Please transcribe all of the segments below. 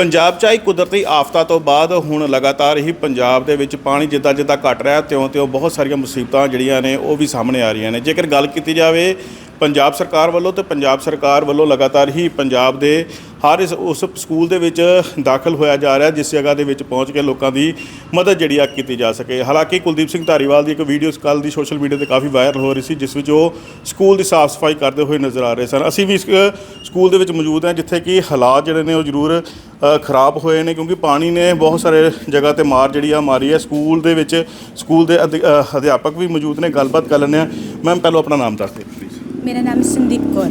ਪੰਜਾਬ 'ਚ ਆਈ ਕੁਦਰਤੀ ਆਫਤਾਂ ਤੋਂ ਬਾਅਦ ਹੁਣ ਲਗਾਤਾਰ ਹੀ ਪੰਜਾਬ ਦੇ ਵਿੱਚ ਪਾਣੀ ਜਿੱਦਾਂ ਜਿੱਦਾਂ ਘਟ ਰਿਹਾ, ਤਿਉਂ-ਤਿਉਂ ਬਹੁਤ ਸਾਰੀਆਂ ਮੁਸੀਬਤਾਂ ਜਿਹੜੀਆਂ ਨੇ ਉਹ ਵੀ ਸਾਹਮਣੇ ਆ ਰਹੀਆਂ ਨੇ। ਜੇਕਰ ਗੱਲ ਕੀਤੀ ਜਾਵੇ ਪੰਜਾਬ ਸਰਕਾਰ ਵੱਲੋਂ ਤੇ ਪੰਜਾਬ ਸਰਕਾਰ ਵੱਲੋਂ ਲਗਾਤਾਰ ਹੀ ਪੰਜਾਬ ਦੇ ਹਰ ਇਸ ਉਸ ਸਕੂਲ ਦੇ ਵਿੱਚ ਦਾਖਲ ਹੋਇਆ ਜਾ ਰਿਹਾ, ਜਿਸ ਜਗ੍ਹਾ ਦੇ ਵਿੱਚ ਪਹੁੰਚ ਕੇ ਲੋਕਾਂ ਦੀ ਮਦਦ ਜਿਹੜੀ ਆ ਕੀਤੀ ਜਾ ਸਕੇ। ਹਾਲਾਂਕਿ ਕੁਲਦੀਪ ਸਿੰਘ ਧਾਰੀਵਾਲ ਦੀ ਇੱਕ ਵੀਡੀਓ ਕੱਲ੍ਹ ਦੀ ਸੋਸ਼ਲ ਮੀਡੀਆ ਤੇ ਕਾਫੀ ਵਾਇਰਲ ਹੋ ਰਹੀ ਸੀ, ਜਿਸ ਵਿੱਚ ਉਹ ਸਕੂਲ ਦੀ ਸਾਫ਼ ਸਫ਼ਾਈ ਕਰਦੇ ਹੋਏ ਨਜ਼ਰ ਆ ਰਹੇ ਸਨ। ਅਸੀਂ ਵੀ ਇਸ ਸਕੂਲ ਦੇ ਵਿੱਚ ਮੌਜੂਦ ਹਾਂ, ਜਿੱਥੇ ਕਿ ਹਾਲਾਤ ਜਿਹੜੇ ਨੇ ਉਹ ਜ਼ਰੂਰ ਖਰਾਬ ਹੋਏ ਨੇ, ਕਿਉਂਕਿ ਪਾਣੀ ਨੇ ਬਹੁਤ ਸਾਰੇ ਜਗ੍ਹਾ ਤੇ ਮਾਰ ਜਿਹੜੀ ਆ ਮਾਰੀ ਹੈ। ਸਕੂਲ ਦੇ ਵਿੱਚ ਸਕੂਲ ਦੇ ਅਧਿ- ਅਧਿਆਪਕ ਵੀ ਮੌਜੂਦ ਨੇ, ਗੱਲਬਾਤ ਕਰ ਲੈਂਦੇ ਆ ਮੈਮ, ਪਹਿਲਾਂ ਆਪਣਾ ਨਾਮ ਦੱਸ ਦਿਓ। ਮੇਰਾ ਨਾਮ ਸੰਦੀਪ ਕੌਰ।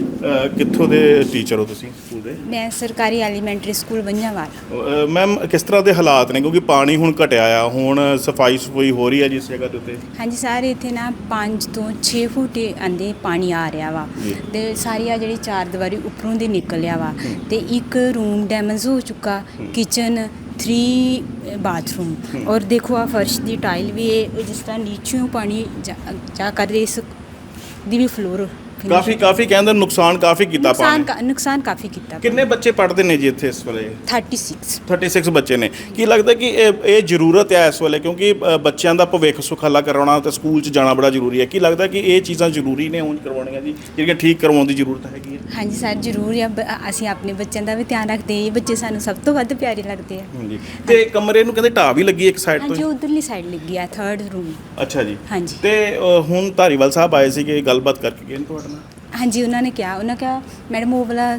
ਕਿੱਥੋਂ ਦੇ ਟੀਚਰ ਹੋ ਤੁਸੀਂ ਸਕੂਲ ਦੇ? ਮੈਂ ਸਰਕਾਰੀ ਐਲੀਮੈਂਟਰੀ ਸਕੂਲ ਬੰਜਾਵਾਲ ਅ, ਮੈਮ ਕਿਸ ਤਰ੍ਹਾਂ ਦੇ ਹਾਲਾਤ ਨੇ? ਕਿਉਂਕਿ ਪਾਣੀ ਹੁਣ ਘਟਿਆ ਆ ਹੁਣ ਸਫ਼ਾਈ ਸਫ਼ਾਈ ਹੋ ਰਹੀ ਹੈ ਜਿਸ ਜਗ੍ਹਾ ਦੇ ਉੱਤੇ। ਹਾਂਜੀ ਸਾਰੇ ਇੱਥੇ ਨਾ 5 ਤੋਂ 6 ਫੁੱਟ ਆਂਦੇ ਪਾਣੀ ਆ ਰਿਹਾ ਵਾ। ਜੀ। ਤੇ ਸਾਰੀ ਆ ਜਿਹੜੀ ਚਾਰ ਦੀਵਾਰੀ ਉੱਪਰੋਂ ਦੀ ਨਿਕਲਿਆ ਵਾ। ਤੇ ਇੱਕ ਰੂਮ ਡੈਮੇਜ ਹੋ ਚੁੱਕਾ ਕਿਚਨ 3 ਬਾਥਰੂਮ। ਔਰ ਦੇਖੋ ਆ ਫਰਸ਼ ਦੀ ਟਾਈਲ ਵੀ ਇਹ ਜਿਸ ਤਰ੍ਹਾਂ ਨੀਚੋਂ ਪਾਣੀ ਜਾ ਜਾ ਕਰ ਰਹੀ ਇਸ ਦੀ ਵੀ ਫਲੋਰ ਕਾਫੀ ਕਾਫੀ ਕਹਿੰਦੇ ਨੁਕਸਾਨ ਕਾਫੀ ਕੀਤਾ ਨੁਕਸਾਨ ਪਾਣੀ ਕਾ- ਨੁਕਸਾਨ ਕਾਫੀ ਕੀਤਾ ਕਿੰਨੇ ਬੱਚੇ ਪੜ੍ਹਦੇ ਨੇ ਜੀ ਇੱਥੇ ਇਸ ਵੇਲੇ? 36 36 ਬੱਚੇ ਨੇ। ਕੀ ਲੱਗਦਾ ਕਿ ਇਹ ਇਹ ਜ਼ਰੂਰਤ ਹੈ ਇਸ ਵੇਲੇ? ਕਿਉਂਕਿ ਅ, ਬੱਚਿਆਂ ਦਾ ਭਵਿੱਖ ਸੁਖਾਲਾ ਕਰਾਉਣਾ ਤੇ ਸਕੂਲ 'ਚ ਜਾਣਾ ਬੜਾ ਜ਼ਰੂਰੀ ਹੈ। ਕੀ ਲੱਗਦਾ ਕਿ ਇਹ ਚੀਜ਼ਾਂ ਜ਼ਰੂਰੀ ਨੇ ਉਂਝ ਕਰਵਾਉਣੀਆਂ ਜੀ ਜਿਹੜੀਆਂ ਠੀਕ ਕਰਵਾਉਣ ਦੀ ਜ਼ਰੂਰਤ ਹੈਗੀ ਹੈ? ਹਾਂਜੀ ਸਰ ਜ਼ਰੂਰ ਆ। ਬ- ਅਸੀਂ ਆਪਣੇ ਬੱਚਿਆਂ ਦਾ ਵੀ ਧਿਆਨ ਰੱਖਦੇ ਹਾਂ। ਇਹ ਬੱਚੇ ਸਾਨੂੰ ਸਭ ਤੋਂ ਵੱਧ ਪਿਆਰੇ ਲੱਗਦੇ ਆ। ਹਾਂਜੀ। ਤੇ ਕਮਰੇ ਨੂੰ ਕਹਿੰਦੇ ਢਾਹ ਵੀ ਲੱਗੀ ਇੱਕ ਸਾਈਡ ਤੋਂ ਹਾਂਜੀ ਹੀ। ਉਧਰਲੀ ਸਾਈਡ ਲੱਗੀ ਆ ਥਰਡ ਰੂਮ ਅੱਛਾ ਜੀ। ਹਾਂਜੀ। ਤੇ ਅ, ਹੁਣ ਧਾਰੀਵਾਲ ਸਾਹਿਬ ਆਏ ਸੀਗੇ ਗੱਲਬਾਤ ਕਰਕੇ ਗਏ ਨੇ ਤੁਹਾਡੇ ਹਾਂਜੀ ਉਹਨਾਂ ਨੇ ਕਿਹਾ ਉਹਨਾਂ ਕਿਹਾ ਮੈਡਮ ਉਹ ਵਾਲਾ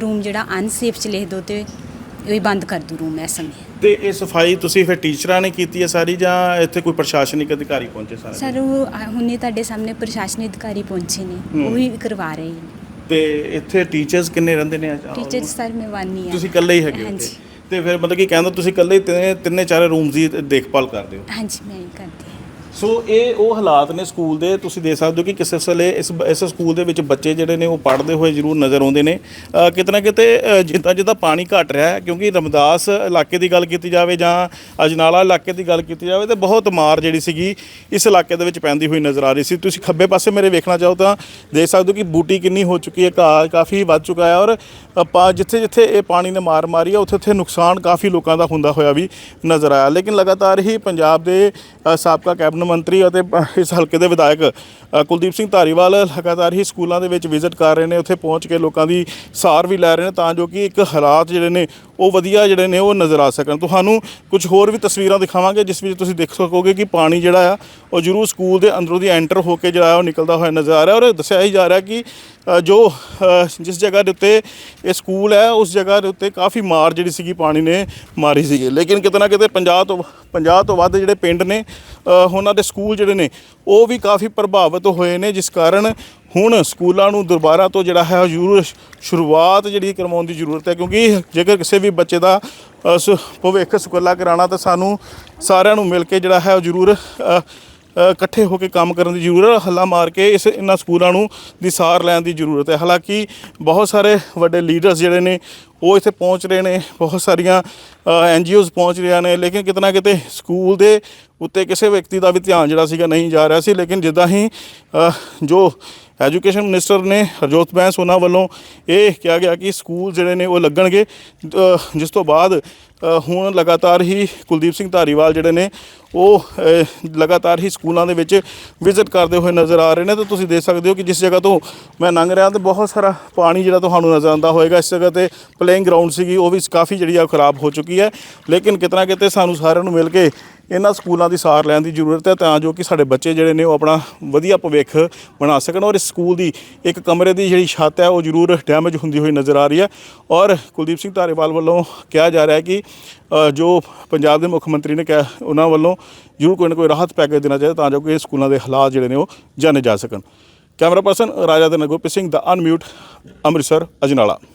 ਰੂਮ ਜਿਹੜਾ ਅਨਸੇਫ ਚ ਲਿਖ ਦੋ ਤੇ ਇਹ ਵੀ ਬੰਦ ਕਰ ਦੋ ਰੂਮ ਇਸ ਸਮੇਂ ਤੇ ਇਹ ਸਫ਼ਾਈ ਤੁਸੀਂ ਫਿਰ ਟੀਚਰਾਂ ਨੇ ਕੀਤੀ ਹੈ ਸਾਰੀ ਜਾਂ ਇੱਥੇ ਕੋਈ ਪ੍ਰਸ਼ਾਸਨਿਕ ਅਧਿਕਾਰੀ ਪਹੁੰਚੇ ਸਾਰੇ? ਸਰ ਉਹ ਹੁਣੇ ਤੁਹਾਡੇ ਸਾਹਮਣੇ ਪ੍ਰਸ਼ਾਸਨੀ ਅਧਿਕਾਰੀ ਪਹੁੰਚੇ ਨੇ ਉਹ ਵੀ ਕਰਵਾ ਰਹੇ ਨੇ। ਤੇ ਇੱਥੇ ਟੀਚਰਸ ਕਿੰਨੇ ਰਹਿੰਦੇ ਨੇ ਟੀਚਰ ਸਰ ਮੈਂ ਵਾਨੀ ਆ ਤੁਸੀਂ ਇਕੱਲੇ ਹੀ ਹੈਗੇ ਹੋ ਹਾਂਜੀ। ਤੇ ਫਿਰ ਮਤਲਬ ਕਿ ਕਹਿੰਦਾ ਤੁਸੀਂ ਇਕੱਲੇ ਹੀ ਤਿੰਨੇ ਤਿੰਨੇ ਚਾਰੇ ਰੂਮਸ ਦੀ ਦੇਖਭਾਲ ਕਰਦੇ ਹੋ? ਹਾਂਜੀ ਮੈਂ ਹੀ ਕਰਦੀ ਹਾਂ। ਸੋ ਇਹ ਉਹ ਹਾਲਾਤ ਨੇ ਸਕੂਲ ਦੇ ਤੁਸੀਂ ਦੇਖ ਸਕਦੇ ਹੋ ਕਿ ਕਿਸੇ ਵੇਲੇ ਇਸ ਇਸ ਸਕੂਲ ਦੇ ਵਿੱਚ ਬੱਚੇ ਜਿਹੜੇ ਨੇ ਉਹ ਪੜ੍ਹਦੇ ਹੋਏ ਜ਼ਰੂਰ ਨਜ਼ਰ ਆਉਂਦੇ ਨੇ। ਅ, ਕਿਤੇ ਨਾ ਕਿਤੇ ਜਿੱਦਾਂ ਜਿੱਦਾਂ ਪਾਣੀ ਘਟ ਰਿਹਾ ਹੈ ਕਿਉਂਕਿ ਰਮਦਾਸ ਇਲਾਕੇ ਦੀ ਗੱਲ ਕੀਤੀ ਜਾਵੇ ਜਾਂ ਅਜਨਾਲਾ ਇਲਾਕੇ ਦੀ ਗੱਲ ਕੀਤੀ ਜਾਵੇ ਤੇ ਬਹੁਤ ਮਾਰ ਜਿਹੜੀ ਸੀਗੀ ਇਸ ਇਲਾਕੇ ਦੇ ਵਿੱਚ ਪੈਂਦੀ ਹੋਈ ਨਜ਼ਰ ਆ ਰਹੀ ਸੀ। ਤੁਸੀਂ ਖੱਬੇ ਪਾਸੇ ਮੇਰੇ ਵੇਖਣਾ ਚਾਹੋ ਤਾਂ ਦੇਖ ਸਕਦੇ ਹੋ ਕਿ ਬੂਟੀ ਕਿੰਨੀ ਹੋ ਚੁੱਕੀ ਹੈ ਘਾਹ ਕਾਫੀ ਵੱਧ ਚੁੱਕਾ ਹੈ ਔਰ ਆਪਾਂ ਜਿੱਥੇ ਜਿੱਥੇ ਇਹ ਪਾਣੀ ਨੇ ਮਾਰ ਮਾਰੀ ਹੈ ਉੱਥੇ ਉੱਥੇ ਨੁਕਸਾਨ ਕਾਫੀ ਲੋਕਾਂ ਦਾ ਹੁੰਦਾ ਹੋਇਆ ਵੀ ਨਜ਼ਰ ਆਇਆ। ਲੇਕਿਨ ਲਗਾਤਾਰ ਹੀ ਪੰਜਾਬ ਦੇ ਸਾਬਕਾ ਕੈਬਨਿਟ ਮੰਤਰੀ ਅਤੇ ਇਸ ਹਲਕੇ ਦੇ ਵਿਧਾਇਕ ਕੁਲਦੀਪ ਸਿੰਘ ਧਾਰੀਵਾਲ ਲਗਾਤਾਰ ਹੀ ਸਕੂਲਾਂ ਦੇ ਵਿੱਚ ਵਿਜ਼ਿਟ ਕਰ ਰਹੇ ਨੇ। ਉੱਥੇ ਪਹੁੰਚ ਕੇ ਲੋਕਾਂ ਦੀ ਸਾਰ ਵੀ ਲੈ ਰਹੇ ਨੇ, ਤਾਂ ਜੋ ਕਿ ਇੱਕ ਹਾਲਾਤ ਜਿਹੜੇ ਨੇ ਉਹ ਵਧੀਆ ਜਿਹੜੇ ਨੇ ਉਹ ਨਜ਼ਰ ਆ ਸਕਣ। ਤੁਹਾਨੂੰ ਕੁਝ ਹੋਰ ਵੀ ਤਸਵੀਰਾਂ ਦਿਖਾਵਾਂਗੇ, ਜਿਸ ਵਿੱਚ ਤੁਸੀਂ ਦੇਖ ਸਕੋਗੇ ਕਿ ਪਾਣੀ ਜਿਹੜਾ ਆ, ਉਹ ਜ਼ਰੂਰ ਸਕੂਲ ਦੇ ਅੰਦਰੋਂ ਦੀ ਐਂਟਰ ਹੋ ਕੇ ਜਿਹੜਾ ਉਹ ਨਿਕਲਦਾ ਹੋਇਆ ਨਜ਼ਰ ਆ ਰਿਹਾ। ਔਰ ਦੱਸਿਆ ਹੀ ਜਾ ਰਿਹਾ ਕਿ ਜੋ ਜਿਸ ਜਗ੍ਹਾ ਦੇ ਉੱਤੇ ਇਹ ਸਕੂਲ ਹੈ, ਉਸ ਜਗ੍ਹਾ ਦੇ ਉੱਤੇ ਕਾਫੀ ਮਾਰ ਜਿਹੜੀ ਸੀਗੀ ਪਾਣੀ ਨੇ ਮਾਰੀ ਸੀਗੀ। ਲੇਕਿਨ ਕਿਤੇ ਨਾ ਕਿਤੇ 50 ਤੋਂ 50 ਤੋਂ ਵੱਧ ਜਿਹੜੇ ਪਿੰਡ ਨੇ ਉਹਨਾਂ ਦੇ ਸਕੂਲ ਜਿਹੜੇ ਨੇ, ਉਹ ਵੀ ਕਾਫੀ ਪ੍ਰਭਾਵਿਤ ਹੋਏ ਨੇ, ਜਿਸ ਕਾਰਨ ਹੁਣ ਸਕੂਲਾਂ ਨੂੰ ਦੁਬਾਰਾ ਤੋਂ ਜਿਹੜਾ ਹੈ ਉਹ ਜ਼ਰੂਰ ਸ਼ੁਰੂਆਤ ਜਿਹੜੀ ਕਰਵਾਉਣ ਦੀ ਜ਼ਰੂਰਤ ਹੈ, ਕਿਉਂਕਿ ਜੇਕਰ ਕਿਸੇ ਵੀ ਬੱਚੇ ਦਾ ਸੁ- ਭਵਿੱਖ ਸੁਖਾਲਾ ਕਰਾਉਣਾ ਤਾਂ ਸਾਨੂੰ ਸਾਰਿਆਂ ਨੂੰ ਮਿਲ ਕੇ ਜਿਹੜਾ ਹੈ ਉਹ ਜ਼ਰੂਰ ਇਕੱਠੇ ਹੋ ਕੇ ਕੰਮ ਕਰਨ ਦੀ ਜ਼ਰੂਰਤ ਹੱਲਾ ਮਾਰ ਕੇ ਇਸ, ਇਹਨਾਂ ਸਕੂਲਾਂ ਨੂੰ ਦੀ ਸਾਰ ਲੈਣ ਦੀ ਜ਼ਰੂਰਤ ਹੈ। ਹਾਲਾਂਕਿ ਬਹੁਤ ਸਾਰੇ ਵੱਡੇ ਲੀਡਰਸ ਜਿਹੜੇ ਨੇ, ਉਹ ਇੱਥੇ ਪਹੁੰਚ ਰਹੇ ਨੇ, ਬਹੁਤ ਸਾਰੀਆਂ ਐਨ ਜੀ ਓਜ਼ ਪਹੁੰਚ ਰਹੀਆਂ ਨੇ, ਲੇਕਿਨ ਕਿਤੇ ਨਾ ਕਿਤੇ ਸਕੂਲ ਦੇ ਉੱਤੇ ਕਿਸੇ ਵਿਅਕਤੀ ਦਾ ਵੀ ਧਿਆਨ ਜਿਹੜਾ ਸੀਗਾ ਨਹੀਂ ਜਾ ਰਿਹਾ ਸੀ, ਲੇਕਿਨ ਜਿੱਦਾਂ ਹੀ ਜੋ ਐਜੂਕੇਸ਼ਨ ਮਿਨਿਸਟਰ ਨੇ ਹਰਜੋਤ ਬੈਂਸ ਉਹਨਾਂ ਵੱਲੋਂ ਇਹ ਕਿਹਾ ਗਿਆ ਕਿ ਸਕੂਲ ਜਿਹੜੇ ਨੇ ਉਹ ਲੱਗਣਗੇ ਜਿਸ ਤੋਂ ਬਾਅਦ ਹੁਣ ਲਗਾਤਾਰ ਹੀ ਕੁਲਦੀਪ ਸਿੰਘ ਧਾਰੀਵਾਲ ਜਿਹੜੇ ਨੇ ਉਹ ਲਗਾਤਾਰ ਹੀ ਸਕੂਲਾਂ ਦੇ ਵਿੱਚ ਵਿਜ਼ਿਟ ਕਰਦੇ ਹੋਏ ਨਜ਼ਰ ਆ ਰਹੇ ਨੇ। ਤਾਂ ਤੁਸੀਂ ਦੇਖ ਸਕਦੇ ਹੋ ਕਿ ਜਿਸ ਜਗ੍ਹਾ ਤੋਂ ਮੈਂ ਲੰਘ ਰਿਹਾ ਤੇ ਬਹੁਤ ਸਾਰਾ ਪਾਣੀ ਜਿਹੜਾ ਤੁਹਾਨੂੰ ਨਜ਼ਰ ਆਉਂਦਾ ਹੋਏਗਾ। ਇਸ ਜਗ੍ਹਾ ਤੇ ਪਲੇਇੰਗ ਗਰਾਊਂਡ ਸੀਗੀ, ਉਹ ਵੀ ਕਾਫੀ ਜਿਹੜੀ ਆ ਖਰਾਬ ਹੋ ਚੁੱਕੀ ਹੈ। ਲੇਕਿਨ ਕਿਤਨਾ ਕਿਤੇ ਸਾਨੂੰ ਸਾਰਿਆਂ ਨੂੰ ਮਿਲ ਕੇ ਇਹਨਾਂ ਸਕੂਲਾਂ ਦੀ ਸਾਰ ਲੈਣ ਦੀ ਜ਼ਰੂਰਤ ਹੈ, ਤਾਂ ਜੋ ਕਿ ਸਾਡੇ ਬੱਚੇ ਜਿਹੜੇ ਨੇ ਉਹ ਆਪਣਾ ਵਧੀਆ ਭਵਿੱਖ ਬਣਾ ਸਕਣ ਔਰ ਇਸ ਸਕੂਲ ਦੀ ਇੱਕ ਕਮਰੇ ਦੀ ਜਿਹੜੀ ਛੱਤ ਹੈ, ਉਹ ਜ਼ਰੂਰ ਡੈਮੇਜ ਹੁੰਦੀ ਹੋਈ ਨਜ਼ਰ ਆ ਰਹੀ ਹੈ। ਔਰ ਕੁਲਦੀਪ ਸਿੰਘ ਧਾਰੀਵਾਲ ਵੱਲੋਂ ਕਿਹਾ ਜਾ ਰਿਹਾ ਹੈ ਕਿ ਜੋ ਪੰਜਾਬ ਦੇ ਮੁੱਖ ਮੰਤਰੀ ਨੇ ਕਿਹਾ, ਉਹਨਾਂ ਵੱਲੋਂ ਜ਼ਰੂਰ ਕੋਈ ਨਾ ਕੋਈ ਰਾਹਤ ਪੈਕੇਜ ਦੇਣਾ ਚਾਹੀਦਾ ਤਾਂ ਜੋ ਕਿ ਇਹ ਸਕੂਲਾਂ ਦੇ ਹਾਲਾਤ ਜਿਹੜੇ ਨੇ ਉਹ ਜਾਣੇ ਜਾ ਸਕਣ। ਕੈਮਰਾ ਪਰਸਨ ਰਾਜਾ ਦੇ ਨਗੋਪੀ ਸਿੰਘ, ਦਾ ਅਨਮਿਊਟ, ਅੰਮ੍ਰਿਤਸਰ, ਅਜਨਾਲਾ।